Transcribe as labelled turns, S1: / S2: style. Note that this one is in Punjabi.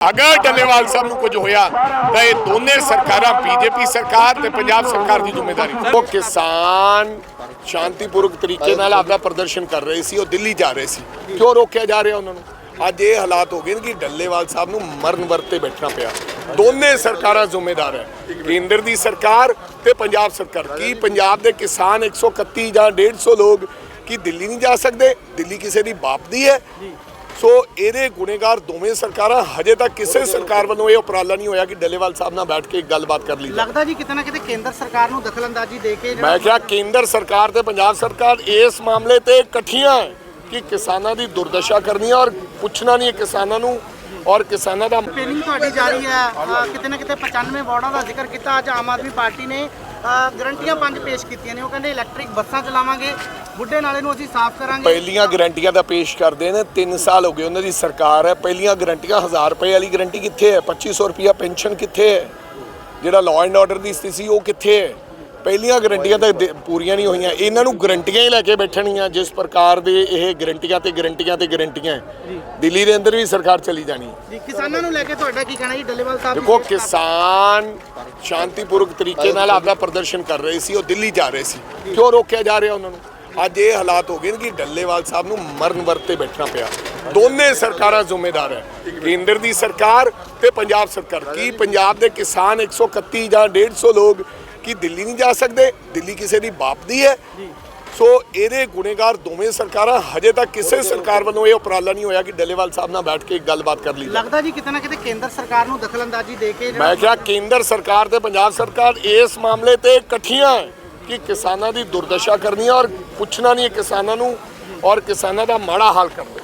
S1: ਅਗਰ ਡੱਲੇਵਾਲ ਸਾਹਿਬ ਨੂੰ ਕੁਝ ਹੋਇਆ, ਤਾਂ ਇਹ ਦੋਨੇ ਸਰਕਾਰਾਂ, ਬੀਜੇਪੀ ਸਰਕਾਰ ਤੇ ਪੰਜਾਬ ਸਰਕਾਰ ਦੀ ਜ਼ਿੰਮੇਵਾਰੀ। ਉਹ ਕਿਸਾਨ ਸ਼ਾਂਤੀਪੂਰਵਕ ਤਰੀਕੇ ਨਾਲ ਆਪਦਾ ਪ੍ਰਦਰਸ਼ਨ ਕਰ ਰਹੇ ਸੀ, ਉਹ ਦਿੱਲੀ ਜਾ ਰਹੇ ਸੀ। ਕਿਉਂ ਰੋਕਿਆ ਜਾ ਰਿਹਾ ਉਹਨਾਂ ਨੂੰ? ਅੱਜ ਇਹ ਹਾਲਾਤ ਹੋ ਗਏ ਨੇ ਕਿ ਡੱਲੇਵਾਲ ਸਾਹਿਬ ਨੂੰ ਮਰਨ ਵਰਤੇ ਬੈਠਣਾ ਪਿਆ। ਦੋਨੇ ਸਰਕਾਰਾਂ ਜ਼ਿੰਮੇਦਾਰ ਹੈ। ਕੇਂਦਰ ਦੀ ਸਰਕਾਰ ਤੇ ਪੰਜਾਬ ਸਰਕਾਰ। ਕੀ ਪੰਜਾਬ ਦੇ ਕਿਸਾਨ 131 ਜਾਂ 150 ਲੋਕ ਕੀ ਦਿੱਲੀ ਨਹੀਂ ਜਾ ਸਕਦੇ? ਦਿੱਲੀ ਕਿਸੇ ਦੀ ਬਾਪ ਦੀ ਹੈ। ਸੋ ਇਹਦੇ ਗੁਨੇਗਾਰ ਦੋਵੇਂ ਸਰਕਾਰਾਂ ਹਜੇ ਤੱਕ ਕਿਸੇ ਸਰਕਾਰ ਵੱਲੋਂ ਇਹ ਉਪਰਾਲਾ ਨਹੀਂ ਹੋਇਆ ਕਿ ਡੱਲੇਵਾਲ ਸਾਹਿਬ ਨਾਲ ਬੈਠ ਕੇ ਗੱਲਬਾਤ ਕਰ ਲਈ
S2: ਲੱਗਦਾ ਜੀ ਕਿਤੇ ਨਾ ਕਿਤੇ ਕੇਂਦਰ ਸਰਕਾਰ ਨੂੰ ਦਖਲਅੰਦਾਜ਼ੀ ਦੇ ਕੇ
S1: ਮੈਂ ਕਿਹਾ ਕੇਂਦਰ ਸਰਕਾਰ ਤੇ ਪੰਜਾਬ ਸਰਕਾਰ ਇਸ ਮਾਮਲੇ ਤੇ ਇਕੱਠੀਆਂ ਹੈ ਕਿ ਕਿਸਾਨਾਂ ਦੀ ਦੁਰਦਸ਼ਾ ਕਰਨੀ ਹੈ ਔਰ ਪੁੱਛਣਾ ਨਹੀਂ ਹੈ ਕਿਸਾਨਾਂ ਨੂੰ ਔਰ ਕਿਸਾਨਾਂ ਦਾ
S2: ਟ੍ਰੇਨਿੰਗ ਤੁਹਾਡੀ ਜਾਰੀ ਹੈ। ਕਿਤੇ ਨਾ ਕਿਤੇ 95 ਵਾਰਡਾਂ ਦਾ ਜ਼ਿਕਰ ਕੀਤਾ। ਅੱਜ ਆਮ ਆਦਮੀ ਪਾਰਟੀ ਨੇ ਗਰੰਟੀਆਂ ਪੰਜ ਪੇਸ਼ ਕੀਤੀਆਂ ਨੇ, ਉਹ ਕਹਿੰਦੇ ਇਲੈਕਟ੍ਰਿਕ ਬੱਸਾਂ ਚਲਾਵਾਂਗੇ, ਬੁੱਢੇ ਨਾਲੇ ਨੂੰ ਅਸੀਂ ਸਾਫ਼ ਕਰਾਂਗੇ।
S1: ਪਹਿਲੀਆਂ ਗਰੰਟੀਆਂ ਦਾ ਪੇਸ਼ ਕਰਦੇ ਨੇ 3 ਸਾਲ ਹੋ ਗਏ ਉਹਨਾਂ ਦੀ ਸਰਕਾਰ ਹੈ, ਪਹਿਲੀਆਂ ਗਰੰਟੀਆਂ 1000 ਰੁਪਏ ਵਾਲੀ ਗਰੰਟੀ ਕਿੱਥੇ ਹੈ? 2500 ਰੁਪਿਆ ਪੈਨਸ਼ਨ ਕਿੱਥੇ ਹੈ? ਜਿਹੜਾ ਲਾਅ ਐਂਡ ਆਰਡਰ ਦੀ ਸਥਿਤੀ ਉਹ ਕਿੱਥੇ ਹੈ? ਪਹਿਲੀਆਂ ਗਰੰਟੀਆਂ ਤਾਂ ਦੇ- ਪੂਰੀਆਂ ਨਹੀਂ ਹੋਈਆਂ। ਇਹਨਾਂ ਨੂੰ ਗਰੰਟੀਆਂ ਹੀ ਲੈ ਕੇ ਬੈਠਣੀਆਂ ਜਿਸ ਪ੍ਰਕਾਰ ਦੇ ਇਹ ਗਰੰਟੀਆਂ ਤੇ ਗਰੰਟੀਆਂ ਤੇ ਗਰੰਟੀਆਂ ਹੈ। ਦਿੱਲੀ ਦੇ ਅੰਦਰ ਵੀ ਸਰਕਾਰ ਚਲੀ ਜਾਣੀ ਹੈ।
S2: ਜੀ ਕਿਸਾਨਾਂ ਨੂੰ ਲੈ ਕੇ ਤੁਹਾਡਾ ਕੀ ਕਹਿਣਾ ਜੀ? ਡੱਲੇਵਾਲ ਸਾਹਿਬ
S1: ਦੇਖੋ ਕਿਸਾਨ ਸ਼ਾਂਤੀਪੂਰਵਕ ਤਰੀਕੇ ਨਾਲ ਆਪਦਾ ਪ੍ਰਦਰਸ਼ਨ ਕਰ ਰਹੇ ਸੀ ਉਹ ਦਿੱਲੀ ਜਾ ਰਹੇ ਸੀ। ਕਿਉਂ ਰੋਕਿਆ ਜਾ ਰਿਹਾ ਉਹਨਾਂ ਨੂੰ? ਅੱਜ ਇਹ ਹਾਲਾਤ ਹੋ ਗਏ ਨੇ ਕਿ ਡੱਲੇਵਾਲ ਸਾਹਿਬ ਨੂੰ ਮਰਨ ਵਰਤੇ ਬੈਠਣਾ ਪਿਆ। ਦੋਨੇ ਸਰਕਾਰਾਂ ਜ਼ਿੰਮੇਦਾਰ ਹੈ। ਕੇਂਦਰ ਦੀ ਸਰਕਾਰ ਤੇ ਪੰਜਾਬ ਸਰਕਾਰ। ਕੀ ਪੰਜਾਬ ਦੇ ਕਿਸਾਨ 131 ਜਾਂ 150 ਲੋਕ ਕੀ ਦਿੱਲੀ ਨਹੀਂ ਜਾ ਸਕਦੇ ਦਿੱਲੀ ਕਿਸੇ ਦੀ ਬਾਪ ਦੀ ਹੈ। ਸੋ ਇਹਦੇ ਗੁਨੇਗਾਰ ਦੋਵੇਂ ਸਰਕਾਰਾਂ ਹਜੇ ਤੱਕ ਕਿਸੇ ਸਰਕਾਰ ਵੱਲੋਂ ਇਹ ਉਪਰਾਲਾ ਨਹੀਂ ਹੋਇਆ ਕਿ ਡੱਲੇਵਾਲ ਸਾਹਿਬ ਨਾਲ ਬੈਠ ਕੇ ਗੱਲਬਾਤ ਕਰ ਲਈ
S2: ਲੱਗਦਾ ਜੀ ਕਿਤੇ ਨਾ ਕਿਤੇ ਕੇਂਦਰ ਸਰਕਾਰ ਨੂੰ ਦਖਲਅੰਦਾਜ਼ੀ ਦੇ ਕੇ
S1: ਮੈਂ ਕਿਹਾ ਕੇਂਦਰ ਸਰਕਾਰ ਤੇ ਪੰਜਾਬ ਸਰਕਾਰ ਇਸ ਮਾਮਲੇ ਤੇ ਇਕੱਠੀਆਂ ਕਿ ਕਿਸਾਨਾਂ ਦੀ ਦੁਰਦਸ਼ਾ ਕਰਨੀ ਹੈ ਔਰ ਪੁੱਛਣਾ ਨਹੀਂ ਹੈ ਕਿਸਾਨਾਂ ਨੂੰ ਔਰ ਕਿਸਾਨਾਂ ਦਾ ਮਾੜਾ ਹਾਲ ਕਰਨਾ